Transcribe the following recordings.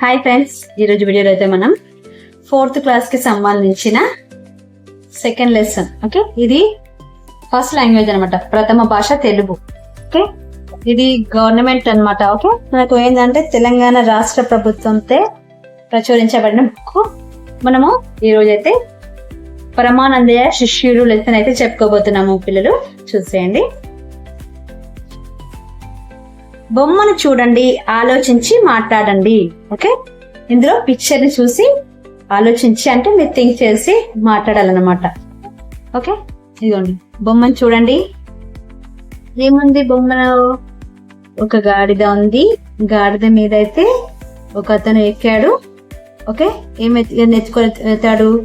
Hi friends ఈరోజు వీడియోలో అయితే మనం ఫోర్త్ క్లాస్కి సంబంధించిన సెకండ్ లెసన్ ఓకే ఇది ఫస్ట్ లాంగ్వేజ్ అనమాట ప్రథమ భాష తెలుగు ఓకే ఇది గవర్నమెంట్ అన్నమాట ఓకే మనకు ఏంటంటే తెలంగాణ రాష్ట్ర ప్రభుత్వంతో ప్రచురించబడిన బుక్ మనము ఈరోజు అయితే పరమానందయ్య శిష్యులు లెసన్ అయితే చెప్పుకోబోతున్నాము పిల్లలు. చూసేయండి. బొమ్మను చూడండి ఆలోచించి మాట్లాడండి. ఓకే? ఇందులో పిక్చర్ని చూసి ఆలోచించి అంటే మీరు థింక్ చేసి మాట్లాడాలన్నమాట. ఓకే? ఇదిగోండి బొమ్మను చూడండి. ఏముంది బొమ్మలో? ఒక గాడిద ఉంది. గాడిద మీద అయితే ఒక అతను ఎక్కాడు. ఓకే? ఏమి నెత్తుకొని ఎత్తాడు?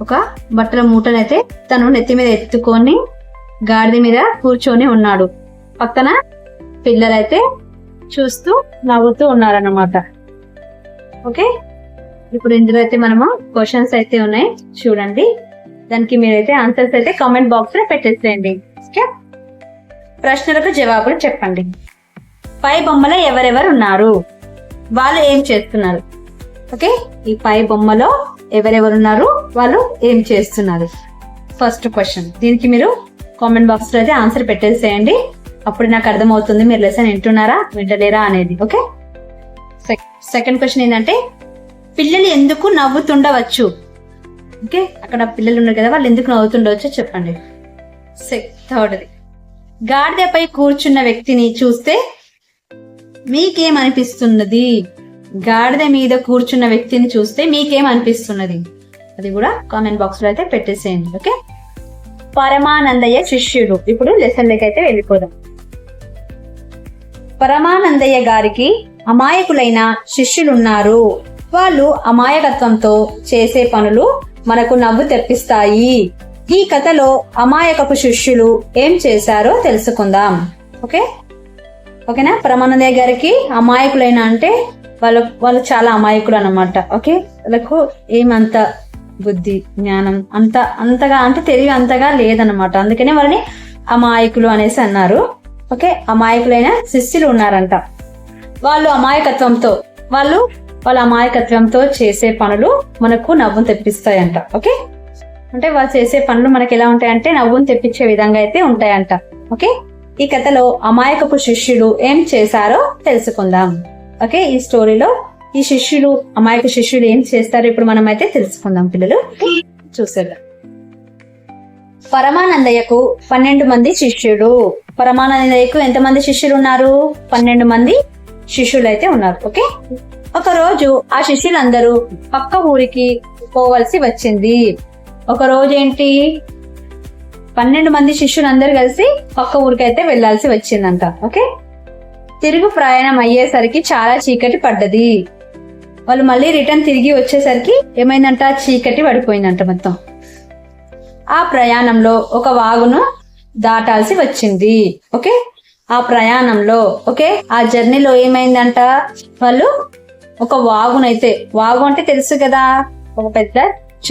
ఒక బట్టల మూటనైతే తను నెత్తి మీద ఎత్తుకొని గాడిద మీద కూర్చొని ఉన్నాడు. పక్కన పిల్లలైతే చూస్తూ నవ్వుతూ ఉన్నారనమాట ఓకే? ఇప్పుడు ఇందులో అయితే మనము క్వశ్చన్స్ అయితే ఉన్నాయి. చూడండి. దానికి మీరైతే ఆన్సర్స్ అయితే కామెంట్ బాక్స్లో పెట్టేసేయండి. ఓకే? ప్రశ్నలకు జవాబులు చెప్పండి. పై బొమ్మలో ఎవరెవరు ఉన్నారు? వాళ్ళు ఏం చేస్తున్నారు? ఓకే? ఈ పై బొమ్మలో ఎవరెవరు ఉన్నారు? వాళ్ళు ఏం చేస్తున్నారు? First question. దీనికి మీరు కామెంట్ బాక్స్లో అయితే ఆన్సర్ పెట్టేసేయండి. అప్పుడు నాకు అర్థమవుతుంది మీరు లెసన్ వింటున్నారా వింటలేరా అనేది ఓకే? సెకండ్ క్వశ్చన్ ఏంటంటే పిల్లలు ఎందుకు నవ్వుతుండవచ్చు? ఓకే? అక్కడ పిల్లలు ఉన్నారు కదా వాళ్ళు ఎందుకు నవ్వుతుండవచ్చు చెప్పండి. థర్డ్ది గాడిదపై కూర్చున్న వ్యక్తిని చూస్తే మీకేమనిపిస్తున్నది? గాడిద మీద కూర్చున్న వ్యక్తిని చూస్తే మీకేమనిపిస్తున్నది? అది కూడా కామెంట్ బాక్స్లో అయితే పెట్టేసేయండి ఓకే? పరమానందయ్య శిష్యుడు. ఇప్పుడు లెసన్ అయితే వెళ్ళిపోదాం. పరమానందయ్య గారికి అమాయకులైన శిష్యులున్నారు. వాళ్ళు అమాయకత్వంతో చేసే పనులు మనకు నవ్వు తెప్పిస్తాయి. ఈ కథలో అమాయకపు శిష్యులు ఏం చేశారో తెలుసుకుందాం. ఓకే? ఓకేనా? పరమానందయ్య గారికి అమాయకులైన అంటే వాళ్ళు వాళ్ళు చాలా అమాయకులు అనమాట ఓకే? వాళ్ళకు ఏమంత బుద్ధి జ్ఞానం అంత అంతగా అంటే తెలివి అంతగా లేదన్నమాట. అందుకనే వాళ్ళని అమాయకులు అనేసి అన్నారు. ఓకే? అమాయకులైన శిష్యులు ఉన్నారంట. వాళ్ళు అమాయకత్వంతో వాళ్ళు వాళ్ళ అమాయకత్వంతో చేసే పనులు మనకు నవ్వును తెప్పిస్తాయంట. ఓకే? అంటే వాళ్ళు చేసే పనులు మనకి ఎలా ఉంటాయంటే నవ్వును తెప్పించే విధంగా అయితే ఉంటాయంట. ఓకే? ఈ కథలో అమాయకపు శిష్యులు ఏం చేశారో తెలుసుకుందాం. ఓకే? ఈ స్టోరీలో ఈ శిష్యులు అమాయక శిష్యులు ఏం చేస్తారో ఇప్పుడు మనం అయితే తెలుసుకుందాం పిల్లలు. చూసేద్దాం. పరమానందయ్యకు పన్నెండు మంది శిష్యుడు పరమానందయ్యకు ఎంతమంది శిష్యులు ఉన్నారు? పన్నెండు మంది శిష్యులు అయితే ఉన్నారు. ఓకే? ఒక రోజు ఆ శిష్యులందరూ పక్క ఊరికి పోవలసి వచ్చింది. ఒక రోజు ఏంటి పన్నెండు మంది శిష్యులందరూ కలిసి పక్క ఊరికి అయితే వెళ్ళాల్సి వచ్చిందంట. ఓకే? తిరుగు ప్రయాణం అయ్యేసరికి చాలా చీకటి పడ్డది. వాళ్ళు మళ్ళీ రిటర్న్ తిరిగి వచ్చేసరికి ఏమైందంట? చీకటి పడిపోయిందంట మొత్తం. ఆ ప్రయాణంలో ఒక వాగును దాటాల్సి వచ్చింది. ఓకే? ఆ ప్రయాణంలో ఓకే? ఆ జర్నీలో ఏమైందంట? వాళ్ళు ఒక వాగునైతే వాగు అంటే తెలుసు కదా? ఒక పెద్ద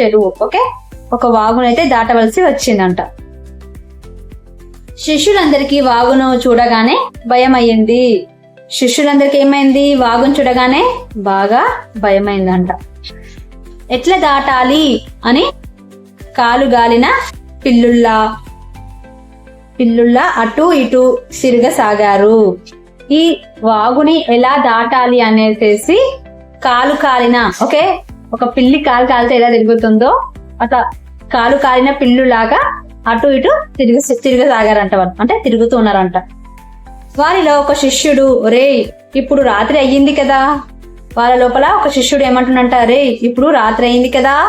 చెరువు ఓకే? ఒక వాగునైతే దాటవలసి వచ్చిందంట. శిష్యులందరికీ వాగును చూడగానే భయం అయ్యింది శిష్యులందరికీ ఏమైంది? వాగును చూడగానే బాగా భయమైందంట. ఎట్లా దాటాలి అని కాలు గాలిన పిల్లుల్లా పిల్లుల్లా అటు ఇటు సిరగసాగారు ఈ వాగుని ఎలా దాటాలి అనేసి కాలు కాలిన ఓకే? ఒక పిల్లి కాలు కాలితే ఎలా తిరుగుతుందో అట్లా కాలు కాలిన పిల్లులాగా అటు ఇటు తిరిగి తిరగసాగారంట వాళ్ళు. అంటే తిరుగుతూ ఉన్నారంట. వారిలో ఒక శిష్యుడు రే ఇప్పుడు రాత్రి అయ్యింది కదా? వాళ్ళ లోపల ఒక శిష్యుడు ఏమంటున్నంట రే ఇప్పుడు రాత్రి అయింది కదా?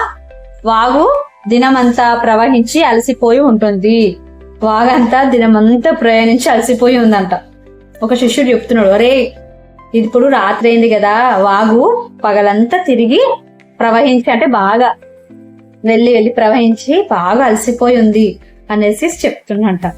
వాగు దినమంతా ప్రవహించి అలసిపోయి ఉంటుంది. వాగంతా దినమంతా ప్రయాణించి అలసిపోయి ఉందంట. ఒక శిష్యుడు చెప్తున్నాడు అరే ఇప్పుడు రాత్రి అయింది కదా వాగు పగలంతా తిరిగి ప్రవహించి అంటే బాగా వెళ్ళి వెళ్ళి ప్రవహించి బాగా అలసిపోయి ఉంది అనేసి చెప్తున్నంట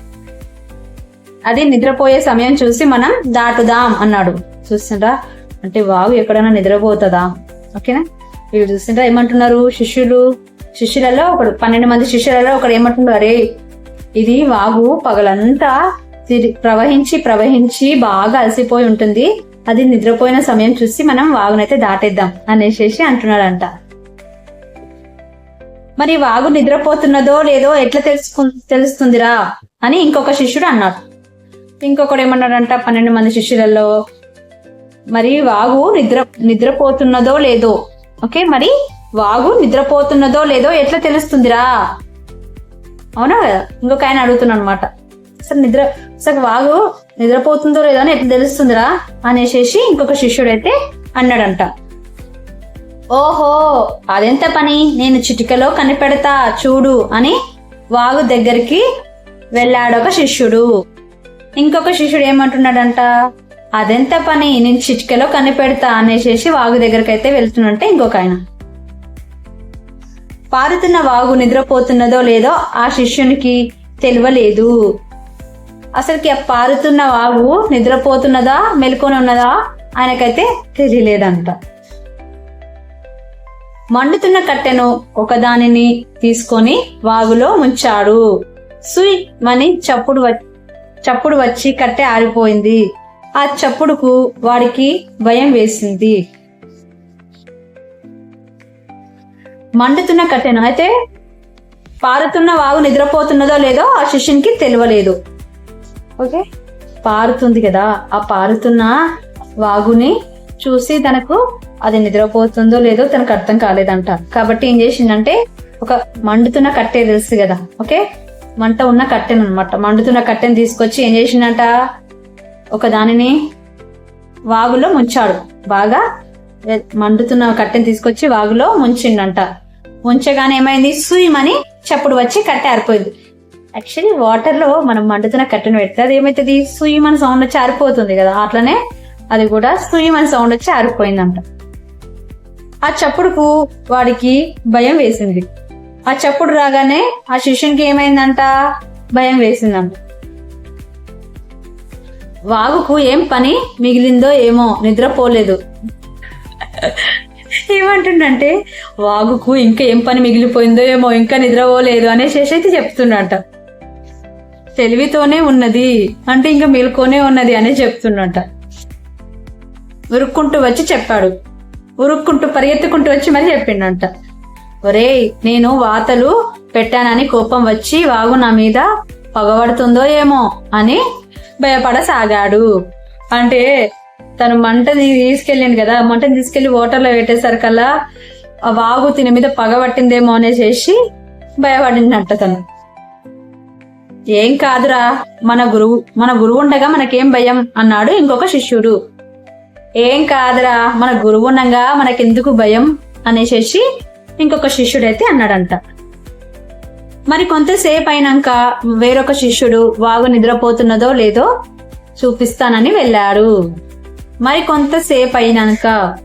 అది నిద్రపోయే సమయం చూసి మనం దాటుదాం అన్నాడు. చూస్తుంటా అంటే వాగు ఎక్కడైనా నిద్రపోతుందా? ఓకేనా? వీళ్ళు చూస్తుంటా ఏమంటున్నారు శిష్యులు? శిష్యులలో ఒకడు పన్నెండు మంది శిష్యులలో ఒకడు ఏమంటున్నారు అరే ఇది వాగు పగలంతా ప్రవహించి ప్రవహించి బాగా అలసిపోయి ఉంటుంది. అది నిద్రపోయిన సమయం చూసి మనం వాగునైతే దాటేద్దాం అనేసి అంటున్నాడంట. మరి వాగు నిద్రపోతున్నదో లేదో ఎట్లా తెలుసుకు తెలుస్తుందిరా అని ఇంకొక శిష్యుడు అన్నాడు. ఇంకొకడు ఏమన్నాడంట పన్నెండు మంది శిష్యులలో మరి వాగు నిద్ర నిద్రపోతున్నదో లేదో. ఓకే మరి వాగు నిద్రపోతున్నదో లేదో ఎట్లా తెలుస్తుందిరా? అవునా కదా? ఇంకొక ఆయన అడుగుతున్నా అనమాట అసలు నిద్ర అసలు వాగు నిద్రపోతుందో లేదో అని ఎట్లా తెలుస్తుందిరా? అనేసి ఇంకొక శిష్యుడైతే అన్నాడంట. ఓహో అదెంత పని? నేను చిటికలో కనిపెడతా చూడు అని వాగు దగ్గరికి వెళ్ళాడు ఒక శిష్యుడు. ఇంకొక శిష్యుడు ఏమంటున్నాడంట? అదెంత పని? నేను చిటికలో కనిపెడతా అనేసి వాగు దగ్గరికి అయితే వెళ్తున్నంటే ఇంకొక ఆయన. పారుతున్న వాగు నిద్రపోతున్నదో లేదో ఆ శిష్యునికి తెలియలేదు. అసలుకి ఆ పారుతున్న వాగు నిద్రపోతున్నదా మెలుకొని ఉన్నదా ఆయనకైతే తెలియలేదంట. మండుతున్న కట్టెను ఒకదానిని తీసుకొని వాగులో ముంచాడు. సుయ్ మని చప్పుడు చప్పుడు వచ్చి కట్టె ఆరిపోయింది. ఆ చప్పుడుకు వాడికి భయం వేసింది. మండుతున్న కట్టెను. అయితే పారుతున్న వాగు నిద్రపోతున్నదో లేదో ఆ శిష్యునికి తెలియలేదు. ఓకే. పారుతుంది కదా. ఆ పారుతున్న వాగుని చూసి తనకు అది నిద్రపోతుందో లేదో తనకు అర్థం కాలేదంట. కాబట్టి ఏం చేసిందంటే ఒక మండుతున్న కట్టె తెలుసు కదా. ఓకే? మంట ఉన్న కట్టెను అనమాట మండుతున్న కట్టెను తీసుకొచ్చి ఏం చేసిందంట? ఒక దానిని వాగులో ముంచాడు. బాగా మండుతున్న కట్టెను తీసుకొచ్చి వాగులో ముంచిండంట ఉంచగానే ఏమైంది? సూయమని చప్పుడు వచ్చి కట్టె ఆరిపోయింది. యాక్చువల్లీ వాటర్లో మనం మండుతున్న కట్టెను పెడితే అది ఏమైతుంది? సుయమని సౌండ్ వచ్చి ఆరిపోతుంది కదా. అట్లనే అది కూడా సుయమని సౌండ్ వచ్చి ఆరిపోయిందంట. ఆ చప్పుడుకు వాడికి భయం వేసింది. ఆ చప్పుడు రాగానే ఆ శిష్యునికి ఏమైందంట? భయం వేసిందంట. వాగుకు ఏం పని మిగిలిందో ఏమో నిద్రపోలేదు. ఏమంటుండంటే వాగుకు ఇంకా ఏం పని మిగిలిపోయిందో ఏమో ఇంకా నిద్రపోలేదు అనేసి అయితే చెప్తుండంట. తెలివితోనే ఉన్నది అంటే ఇంకా మేల్కొనే ఉన్నది అనే చెప్తుండంట. ఉరుక్కుంటూ వచ్చి చెప్పాడు. ఉరుక్కుంటూ పరిగెత్తుకుంటూ వచ్చి మరి చెప్పిండంట. ఒరేయ్ నేను వాతలు పెట్టానని కోపం వచ్చి వాగు నా మీద పగబడుతుందో ఏమో అని భయపడసాగాడు. అంటే తను మంటని తీసుకెళ్ళింది కదా మంటని తీసుకెళ్ళి వాటర్లో పెట్టేసరికల్లా ఆ వాగు తిన మీద పగబట్టిందేమో అనేసి భయపడినట్ట తను. ఏం కాదురా మన గురువు మన గురువు ఉండగా మనకేం భయం అన్నాడు ఇంకొక శిష్యుడు. ఏం కాదురా మన గురువు ఉండగా మనకెందుకు భయం అనేసి ఇంకొక శిష్యుడైతే అన్నాడంట. మరి కొంతసేపు అయినాక వేరొక శిష్యుడు వాగు నిద్రపోతున్నదో లేదో చూపిస్తానని వెళ్ళాడు. మరి కొంతసేపు అయినాక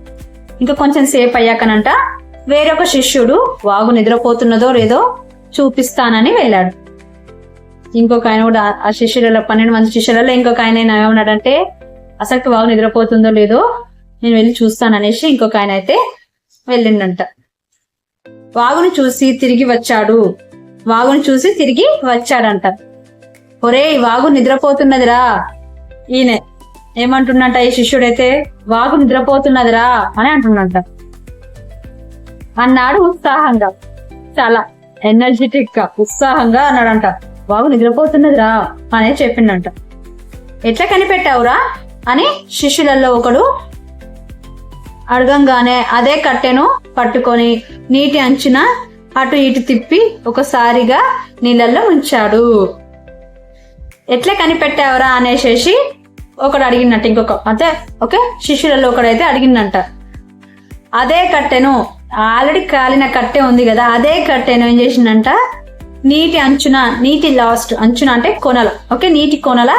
ఇంకా కొంచెం సేపు అయ్యాకనంట వేరొక శిష్యుడు వాగు నిద్రపోతున్నదో లేదో చూపిస్తానని వెళ్ళాడు. ఇంకొక ఆయన కూడా ఆ శిష్యులలో పన్నెండు మంది శిష్యులలో ఇంకొక ఆయన ఏమన్నాడంటే అసలు వాగు నిద్రపోతుందో లేదో నేను వెళ్ళి చూస్తాననేసి ఇంకొక ఆయన అయితే వెళ్ళిండంట. వాగుని చూసి తిరిగి వచ్చాడు. వాగుని చూసి తిరిగి వచ్చాడంట. ఒరే వాగు నిద్రపోతున్నదిరా. ఈయన ఏమంటున్నట్ట ఈ శిష్యుడైతే? వాగు నిద్రపోతున్నదిరా అని అంటున్నట్ట అన్నాడు ఉత్సాహంగా. చాలా ఎనర్జెటిక్గా ఉత్సాహంగా అన్నాడంట. వాగు నిద్రపోతున్నదిరా అని చెప్పిండంట. ఎట్లా కనిపెట్టావురా అని శిష్యులలో ఒకడు అడగంగానే అదే కట్టెను పట్టుకొని నీటి అంచున అటు ఇటు తిప్పి ఒకసారిగా నీళ్ళల్లో ఉంచాడు ఎట్లా కనిపెట్టావరా అనేసేసి ఒకడు అడిగిందంట ఇంకొక అదే ఓకే? శిష్యులలో ఒకడైతే అడిగిందంట. అదే కట్టెను ఆల్రెడీ కాలిన కట్టె ఉంది కదా అదే కట్టెను ఏం చేసిందంట? నీటి అంచున నీటి లాస్ట్ అంచున అంటే కొనల ఓకే? నీటి కొనల.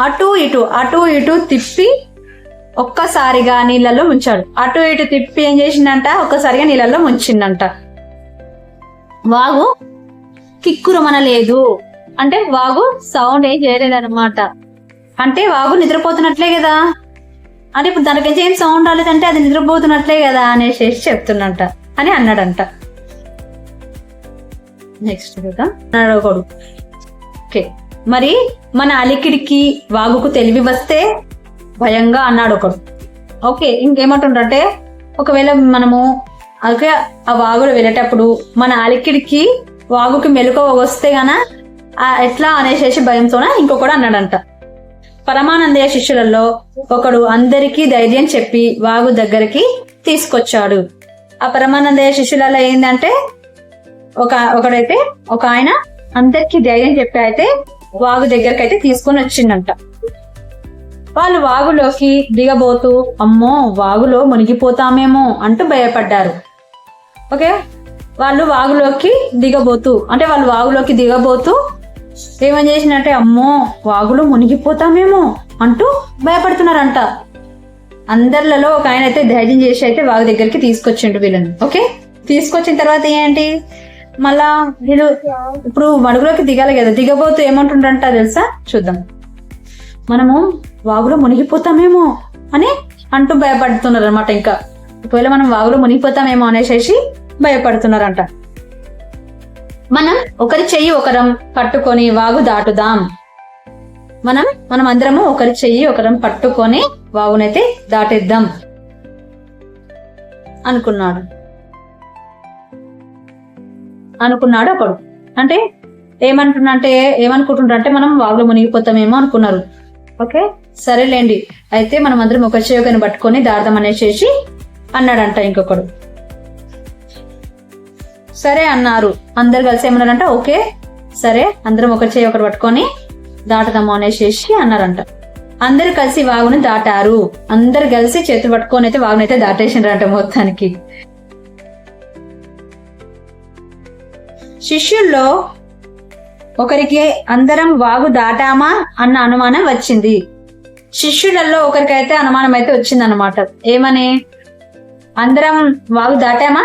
అటు ఇటు అటు ఇటు తిప్పి ఒక్కసారిగా నీళ్ళలో ముంచాడు అటు ఇటు తిప్పి ఏం చేసిందంట? ఒక్కసారిగా నీళ్ళలో ముంచిందంట. వాగు కిక్కురమనలేదు. అంటే వాగు సౌండ్ ఏం చేయలేదన్నమాట. అంటే వాగు నిద్రపోతున్నట్లే కదా. అంటే ఇప్పుడు దానికి ఏం సౌండ్ రాలేదంటే అది నిద్రపోతున్నట్లే కదా అనేసి చెప్తున్నంట అని అన్నాడంట. నెక్స్ట్ కదా అన్నాడు ఓకే. మరి మన అలికిడికి వాగుకు తెలివి వస్తే భయంగా అన్నాడు ఒకడు. ఓకే ఇంకేమంటుండే ఒకవేళ మనము ఓకే ఆ వాగులు వెళ్ళేటప్పుడు మన అలికిడికి వాగుకి మెలకువ వస్తే గన ఎట్లా అనేసేసి భయంతోన ఇంకొకడు అన్నాడంట. పరమానందయ్య శిష్యులలో ఒకడు అందరికీ ధైర్యం చెప్పి వాగు దగ్గరికి తీసుకొచ్చాడు. ఆ పరమానందయ్య శిష్యులలో ఏంటంటే ఒక ఒకడైతే ఒక ఆయన అందరికీ ధైర్యం చెప్పి అయితే వాగు దగ్గరికి అయితే తీసుకొని వచ్చిందంట వాళ్ళు వాగులోకి దిగబోతూ అమ్మో వాగులో మునిగిపోతామేమో అంటూ భయపడ్డారు. ఓకే? వాళ్ళు వాగులోకి దిగబోతూ అంటే వాళ్ళు వాగులోకి దిగబోతూ ఏమని చేసినట్టే అమ్మో వాగులో మునిగిపోతామేమో అంటూ భయపడుతున్నారంట. అందరిలో ఒక ఆయన అయితే ధైర్యం చేసి అయితే వాగు దగ్గరికి తీసుకొచ్చిండు వీళ్ళని. ఓకే? తీసుకొచ్చిన తర్వాత ఏంటి? మళ్ళా వీళ్ళు ఇప్పుడు మడుగులోకి దిగాలి కదా దిగబోతూ ఏమంటుండంట తెలుసా? చూద్దాం. మనము వాగులో మునిగిపోతామేమో అని అంటూ భయపడుతున్నారు అనమాట ఇంకా. ఒకవేళ మనం వాగులో మునిగిపోతామేమో అనేసి భయపడుతున్నారంట. మనం ఒకరి చెయ్యి ఒకరం పట్టుకొని వాగు దాటుదాం. మనం మనం అందరము ఒకరి చెయ్యి ఒకరం పట్టుకొని వాగునైతే దాటిద్దాం అనుకున్నాడు. అనుకున్నాడు ఒకడు అంటే ఏమంటున్నంటే ఏమనుకుంటున్నారు అంటే మనం వాగులో మునిగిపోతామేమో అనుకున్నారు. ఓకే? సరేలేండి. అయితే మనం అందరం ఒక చేయగాని పట్టుకొని దాడదాం అనేసి అన్నాడంట ఇంకొకడు. సరే అన్నారు. అందరు కలిసి ఏమన్నారంట? ఓకే సరే అందరం ఒకరి చేయి ఒకటి పట్టుకొని దాటదాము అనేసి అన్నారంట. అందరు కలిసి వాగుని దాటారు. అందరు కలిసి చేతులు పట్టుకొని అయితే వాగుని అయితే దాటేసినారంట మొత్తానికి. శిష్యుల్లో ఒకరికి అందరం వాగు దాటామా అన్న అనుమానం వచ్చింది. శిష్యులలో ఒకరికైతే అనుమానం అయితే వచ్చింది అనమాట ఏమని? అందరం వాగు దాటామా?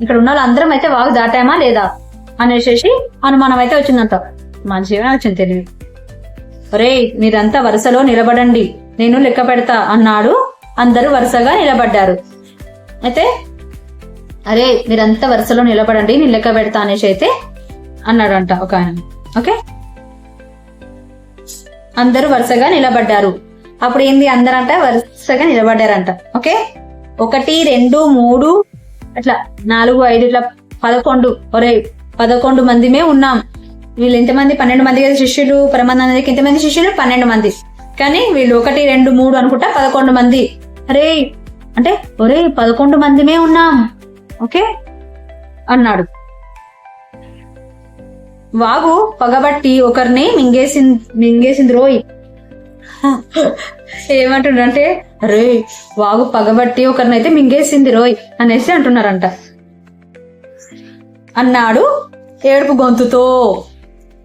ఇక్కడ ఉన్న వాళ్ళందరం అయితే వాగు దాటామా లేదా? అనేసి అనుమానం అయితే వచ్చిందంట. మంచిగా వచ్చింది తెలివి. ఒరే మీరంతా వరుసలో నిలబడండి. నేను లెక్క పెడతా అన్నాడు. అందరూ వరుసగా నిలబడ్డారు. అయితే అరే మీరంతా వరుసలో నిలబడండి నేను లెక్క పెడతా అనేసి అయితే అన్నాడంట ఒక ఆయన. ఓకే? అందరూ వరుసగా నిలబడ్డారు. అప్పుడు ఏంది అందరంట వరుసగా నిలబడ్డారంట. ఓకే? ఒకటి రెండు మూడు అట్లా నాలుగు ఐదు ఇట్లా పదకొండు ఒరే పదకొండు మందిమే ఉన్నాం. వీళ్ళు ఎంతమంది? పన్నెండు మంది కదా శిష్యులు పరమానందకి ఎంతమంది శిష్యులు? పన్నెండు మంది. కానీ వీళ్ళు ఒకటి రెండు మూడు అనుకుంటా పదకొండు మంది. అరే అంటే ఒరే పదకొండు మందిమే ఉన్నాం. ఓకే? అన్నాడు. వాగు పగబట్టి ఒకరిని మింగేసింది మింగేసింది రోయ్. ఏమంటుండంటే రే వాగు పగబట్టి ఒకరినైతే మింగేసింది రోయ్ అనేసి అంటున్నారంట. అన్నాడు ఏడుపు గొంతుతో.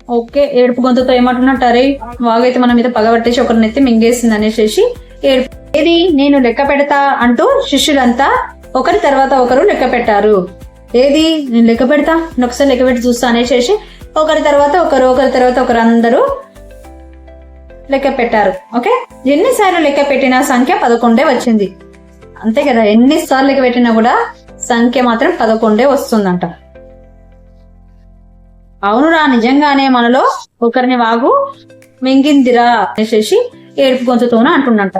ఓకే ఏడుపు గొంతుతో ఏమంటున్నట్టు అరే వాగు అయితే మన మీద పగబట్టేసి ఒకరినైతే మింగేసింది అనేసి ఏడుపు. ఏది? నేను లెక్క పెడతా అంటూ శిష్యులంతా ఒకరి తర్వాత ఒకరు లెక్క పెట్టారు. ఏది? నేను లెక్క పెడతా? నేను ఒకసారి లెక్క పెట్టి చూస్తా అనేసి ఒకరి తర్వాత ఒకరు ఒకరి తర్వాత ఒకరు అందరూ లెక్క పెట్టారు ఓకే? ఎన్నిసార్లు లెక్క పెట్టినా సంఖ్య పదకొండే వచ్చింది. అంతే కదా ఎన్నిసార్లు లెక్క పెట్టినా కూడా సంఖ్య మాత్రం పదకొండే వస్తుందంట. అవునురా నిజంగానే మనలో ఒకరిని వాగు మింగిందిరా అనేసి ఏడుపు గొంతుతోన అంటుండంట.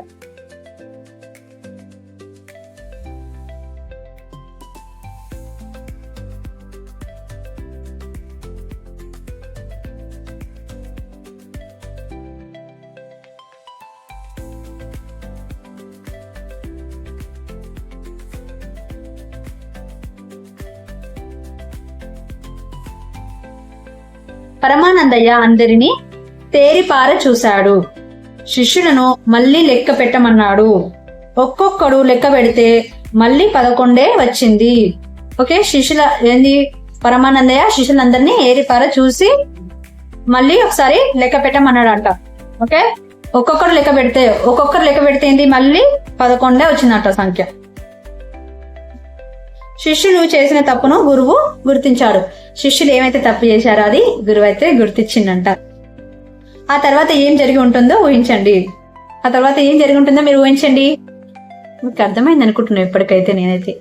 పరమానందయ్య అందరినీ తేరిపార చూశాడు. శిష్యులను మళ్ళీ లెక్క పెట్టమన్నాడు. ఒక్కొక్కడు లెక్క పెడితే మళ్ళీ పదకొండే వచ్చింది. ఓకే శిష్యుల ఏంది? పరమానందయ్య శిష్యులందరినీ ఏరిపార చూసి మళ్ళీ ఒకసారి లెక్క పెట్టమన్నాడంట. ఓకే ఒక్కొక్కరు లెక్క పెడితే ఒక్కొక్కరు లెక్క పెడితే ఏంది? మళ్ళీ పదకొండే వచ్చిందంట సంఖ్య. శిష్యులు చేసిన తప్పును గురువు గుర్తించాడు. శిష్యులు ఏమైతే తప్పు చేశారో అది గురువు అయితే గుర్తించిందంట ఆ తర్వాత ఏం జరిగి ఉంటుందో ఊహించండి. ఆ తర్వాత ఏం జరిగి ఉంటుందో మీరు ఊహించండి. మీకు అర్థమైంది అనుకుంటున్నాను ఇప్పటికైతే నేనైతే.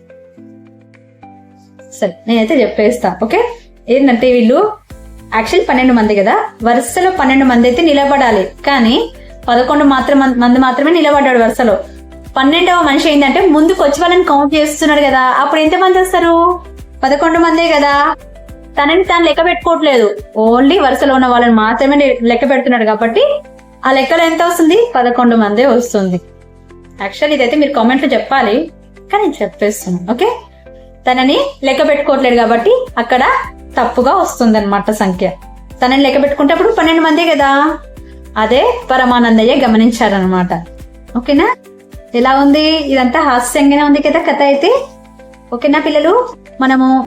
సరే నేనైతే చెప్పేస్తా ఓకే? ఏంటంటే వీళ్ళు యాక్చువల్ పన్నెండు మంది కదా వరుసలో పన్నెండు మంది అయితే నిలబడాలి. కానీ పదకొండు మాత్రం మంది మాత్రమే నిలబడ్డాడు వరుసలో. పన్నెండవ మనిషి ఏంటంటే ముందుకు వచ్చి వాళ్ళని కౌంట్ చేస్తున్నాడు కదా. అప్పుడు ఎంత మంది వస్తారు? పదకొండు మందే కదా. తనని తాను లెక్క పెట్టుకోవట్లేదు. ఓన్లీ వరుసలో ఉన్న వాళ్ళని మాత్రమే లెక్క పెడుతున్నాడు కాబట్టి ఆ లెక్కలో ఎంత వస్తుంది? పదకొండు మందే వస్తుంది. యాక్చువల్ ఇదైతే మీరు కామెంట్లో చెప్పాలి. కానీ నేను చెప్పేస్తున్నాను ఓకే? తనని లెక్క పెట్టుకోవట్లేదు కాబట్టి అక్కడ తప్పుగా వస్తుంది అనమాట సంఖ్య. తనని లెక్క పెట్టుకుంటే అప్పుడు పన్నెండు మందే కదా? అదే పరమానందయ్య గమనించారనమాట ఓకేనా? ఎలా ఉంది? ఇదంతా హాస్యంగానే ఉంది కదా కథ అయితే? ఓకేనా పిల్లలు? మనము